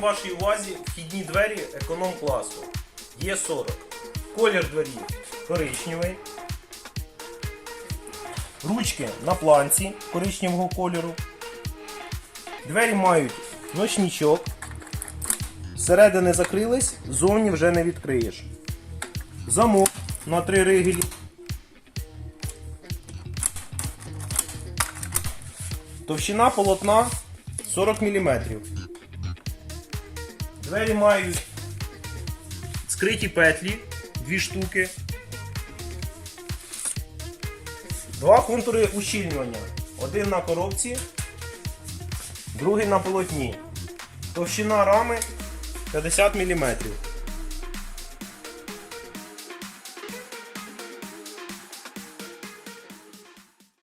вашій увазі вхідні двері економ класу. Є 40. Колір дверів коричневий. Ручки на планці коричневого кольору. Двері мають ночничок. Зсередини закрились, ззовні вже не відкриєш. Замок на три ригелі. Товщина полотна 40 мм. Двері мають скриті петлі, дві штуки. Два контури ущільнювання. Один на коробці, другий на полотні. Товщина рами 50 мм.